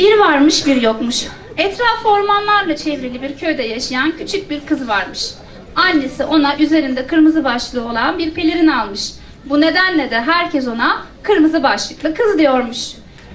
Bir varmış bir yokmuş. Etrafı ormanlarla çevrili bir köyde yaşayan küçük bir kız varmış. Annesi ona üzerinde kırmızı başlığı olan bir pelerin almış. Bu nedenle de herkes ona kırmızı başlıklı kız diyormuş.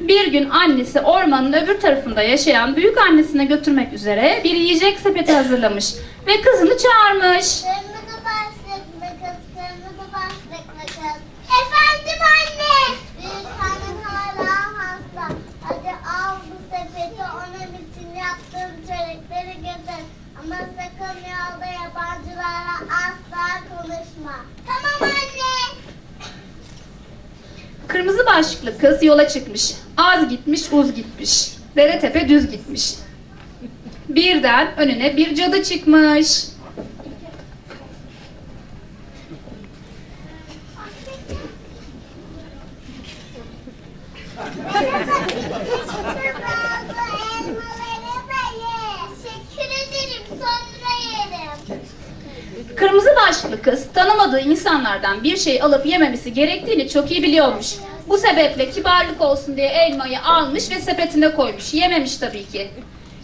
Bir gün annesi ormanın öbür tarafında yaşayan büyük annesine götürmek üzere bir yiyecek sepeti hazırlamış ve kızını çağırmış. Kırmızı başlıklı kız, kırmızı başlıklı kız. Efendim anne. Büyük hanım hala hasta. Hadi al bu sepeti onun için yaptığım çörekleri götür. Ama sakın yolda yabancılarla asla konuşma. Tamam anne. Başlıklı kız yola çıkmış. Az gitmiş, uz gitmiş. Dere tepe düz gitmiş. Birden önüne bir cadı çıkmış. Kırmızı başlıklı kız tanımadığı insanlardan bir şey alıp yememesi gerektiğini çok iyi biliyormuş. Bu sebeple kibarlık olsun diye elmayı almış ve sepetine koymuş. Yememiş tabii ki.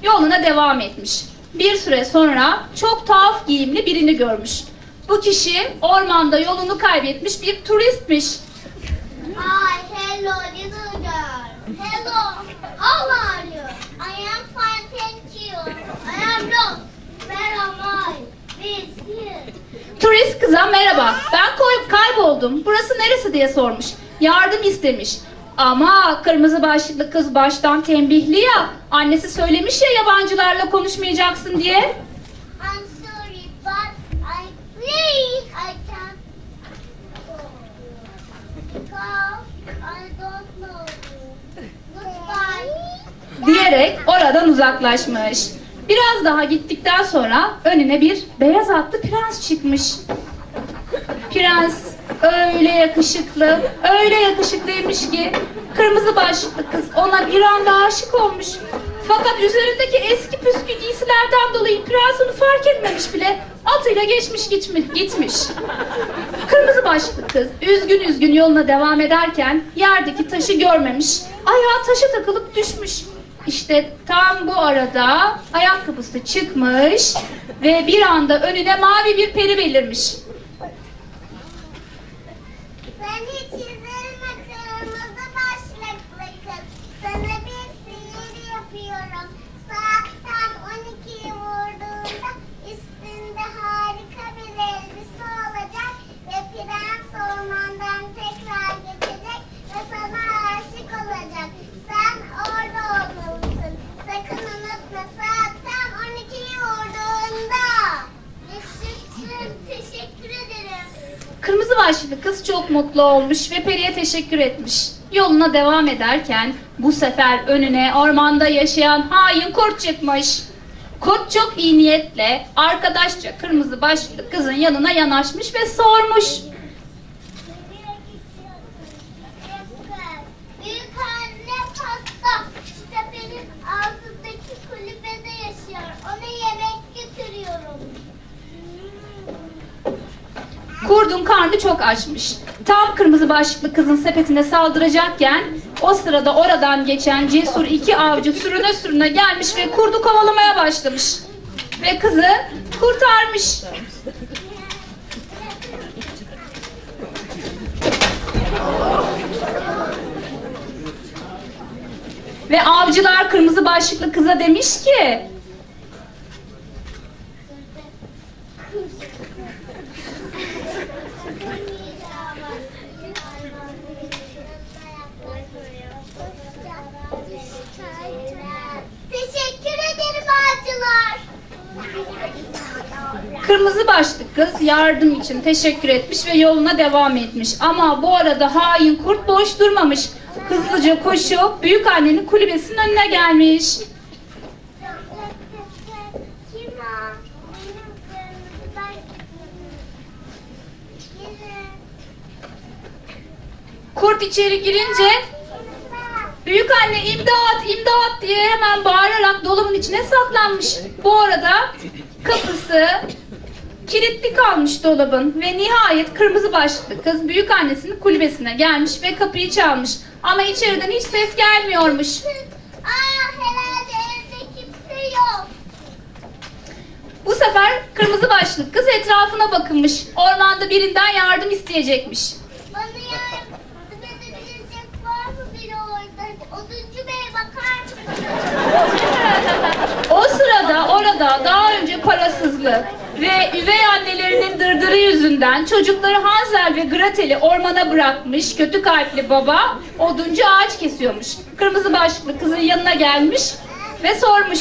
Yoluna devam etmiş. Bir süre sonra çok tuhaf giyimli birini görmüş. Bu kişi ormanda yolunu kaybetmiş bir turistmiş. Hi, hello, little girl. Hello, how are you? I am fine, thank you. I am lost. Where am I? This here. Turist kıza merhaba ben kayboldum burası neresi diye sormuş. Yardım istemiş. Ama kırmızı başlıklı kız baştan tembihli ya. Annesi söylemiş ya yabancılarla konuşmayacaksın diye. I'm sorry, but I please I can't go. Because I don't know you. Goodbye. Diyerek oradan uzaklaşmış. Biraz daha gittikten sonra önüne bir beyaz atlı prens çıkmış. Prens öyle yakışıklı, öyle yakışıklıymış ki kırmızı başlıklı kız ona bir anda aşık olmuş. Fakat üzerindeki eski püskü giysilerden dolayı prens onu fark etmemiş bile. Atıyla geçmiş gitmiş. gitmiş. Kırmızı başlıklı kız üzgün üzgün yoluna devam ederken yerdeki taşı görmemiş. Ayağı taşa takılıp düşmüş. İşte tam bu arada ayakkabısı çıkmış ve bir anda önüne mavi bir peri belirmiş. Sen hiç üzülme kırmızı başlıklı kız. Sana bir sihir yapıyorum. Saatten 12'yi vurduğunda üstünde harika bir elbise olacak ve prens ormandan tekrar geçecek ve sana aşık olacak. Sen orada olmalısın. Sakın unutma saatten 12'yi vurduğunda. Teşekkür ederim. Kırmızı başlıklı kız çok mutlu olmuş ve periye teşekkür etmiş. Yoluna devam ederken bu sefer önüne ormanda yaşayan hain kurt çıkmış. Kurt çok iyi niyetle arkadaşça kırmızı başlıklı kızın yanına yanaşmış ve sormuş. Büyük anne pasta. İşte benim altındaki kulübede yaşıyor. Ona yemek götürüyorum. Kurdun karnı çok açmış. Tam kırmızı başlıklı kızın sepetine saldıracakken o sırada oradan geçen cesur iki avcı sürüne sürüne gelmiş ve kurdu kovalamaya başlamış. Ve kızı kurtarmış. Ve avcılar kırmızı başlıklı kıza demiş ki Teşekkür ederim avcılar. Kırmızı başlıklı kız yardım için teşekkür etmiş ve yoluna devam etmiş. Ama bu arada hain kurt boş durmamış. Hızlıca koşup büyük annenin kulübesinin önüne gelmiş. Kurt içeri girince büyük anne imdat imdat diye hemen bağırarak dolabın içine saklanmış. Bu arada kapısı kilitli kalmış dolabın ve nihayet kırmızı başlıklı kız büyük annesinin kulübesine gelmiş ve kapıyı çalmış. Ama içeriden hiç ses gelmiyormuş. Aa, herhalde evde kimse yok. Bu sefer kırmızı başlık kız etrafına bakınmış. Ormanda birinden yardım isteyecekmiş. Bana yardım edebilecek var mı biri orada? Oduncu Bey bakar mısın? o sırada orada daha önce parasızlığı ve üvey annelerinin dırdırı yüzünden çocukları Hansel ve Gretel'i ormana bırakmış kötü kalpli baba oduncu ağaç kesiyormuş. Kırmızı başlıklı kızın yanına gelmiş ve sormuş.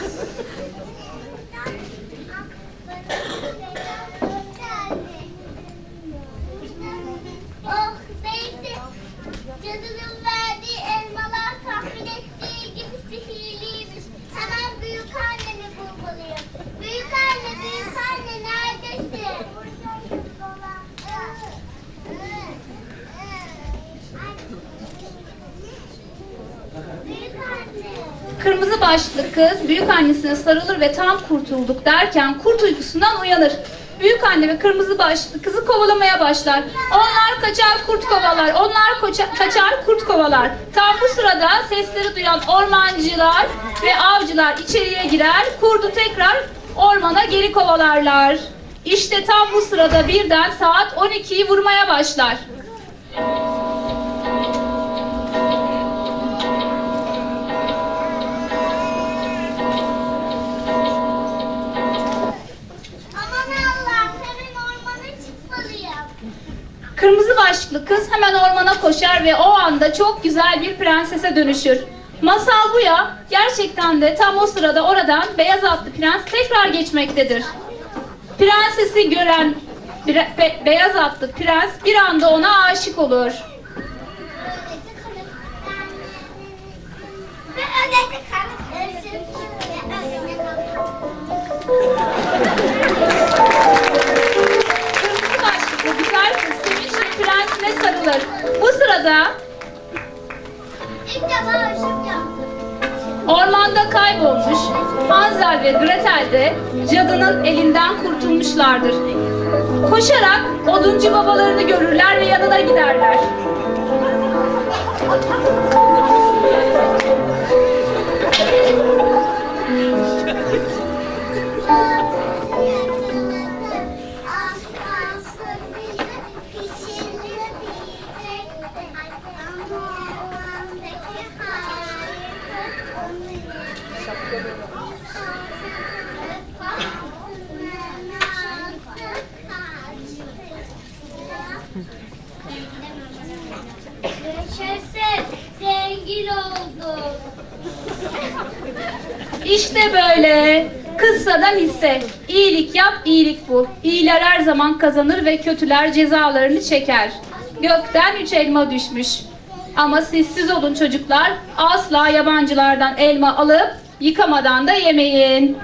Kırmızı başlıklı kız büyük annesine sarılır ve tam kurtulduk derken kurt uykusundan uyanır. Büyük anne ve kırmızı başlıklı kızı kovalamaya başlar. Onlar kaçar kurt kovalar, onlar koça- kaçar kurt kovalar. Tam bu sırada sesleri duyan ormancılar ve avcılar içeriye girer, kurdu tekrar ormana geri kovalarlar. İşte tam bu sırada birden saat 12'yi vurmaya başlar. Koşar ve o anda çok güzel bir prensese dönüşür. Masal bu ya. Gerçekten de tam o sırada oradan beyaz atlı prens tekrar geçmektedir. Prensesi gören be- beyaz atlı prens bir anda ona aşık olur. Ve Hansel ve Gretel de cadının elinden kurtulmuşlardır. Koşarak oduncu babalarını görürler ve yanına giderler. Zengin oldum. İşte böyle. Kıssadan hisse. İyilik yap, iyilik bul. İyiler her zaman kazanır ve kötüler cezalarını çeker. Gökten üç elma düşmüş. Ama sessiz olun çocuklar. Asla yabancılardan elma alıp yıkamadan da yemeyin.